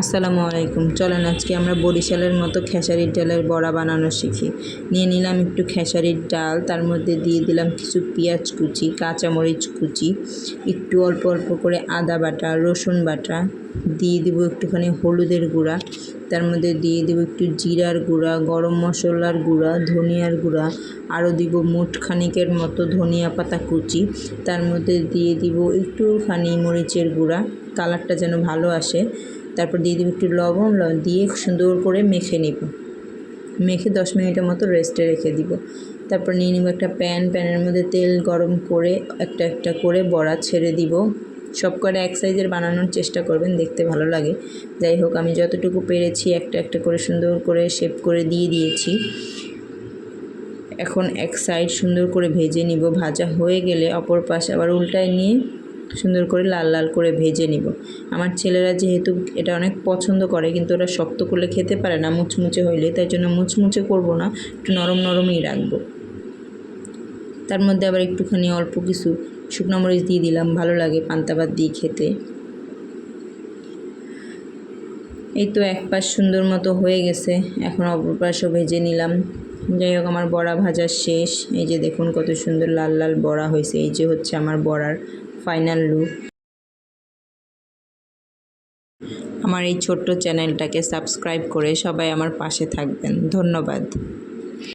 আসসালামু আলাইকুম। চলেন আজকে আমরা বরিশালের মতো খেসারির ডালের বড়া বানানো শিখি। নিয়ে নিলাম একটু খেসারির ডাল, তার মধ্যে দিয়ে দিলাম কিছু পেঁয়াজ কুচি, কাঁচামরিচ কুচি, একটু অল্প অল্প করে আদা বাটা, রসুন বাটা দিয়ে দিব একটুখানি হলুদের গুঁড়া। তার মধ্যে দিয়ে দেবো একটু জিরার গুঁড়া, গরম মশলার গুঁড়া, ধনিয়ার গুঁড়া, আরও দিব মুঠ খানিকের মতো ধনিয়া পাতা কুচি। তার মধ্যে দিয়ে দিব একটুখানি মরিচের গুঁড়া, কালারটা যেন ভালো আসে। তারপর দিয়ে দিব একটু লবণ লবণ দিয়ে সুন্দর করে মেখে নিব। মেখে দশ মিনিটের মতো রেস্টে রেখে দিব। তারপর নিয়ে নিব একটা প্যান, প্যানের মধ্যে তেল গরম করে একটা একটা করে বড়া ছেড়ে দিব। সব করে এক সাইজের বানানোর চেষ্টা করবেন, দেখতে ভালো লাগে। যাই হোক, আমি যতটুকু পেরেছি একটা একটা করে সুন্দর করে শেপ করে দিয়ে দিয়েছি। এখন এক সাইড সুন্দর করে ভেজে নিব। ভাজা হয়ে গেলে অপর পাশে আবার উল্টায় নিয়ে সুন্দর করে লাল লাল করে ভেজে নিব। আমার ছেলেরা যেহেতু এটা অনেক পছন্দ করে, কিন্তু ওরা শক্ত করলে খেতে পারে না, মুচমুচে হইলে। তাই জন্য মুচমুচে করব না, একটু নরম নরমই রাখব। তার মধ্যে আবার একটুখানি অল্প কিছু শুকনো মরিচ দিয়ে দিলাম, ভালো লাগে পান্তা ভাত দিয়ে খেতে। এই তো এক পাশ সুন্দর মতো হয়ে গেছে, এখন অপর পাশও ভেজে নিলাম। যাই হোক, আমার বড়া ভাজা শেষ। এই যে দেখুন কত সুন্দর লাল লাল বড়া হয়েছে, এই যে হচ্ছে আমার বড়ার ফাইনাল লুক আমার এই ছোট্ট চ্যানেলটাকে সাবস্ক্রাইব করে সবাই আমার পাশে থাকবেন। ধন্যবাদ।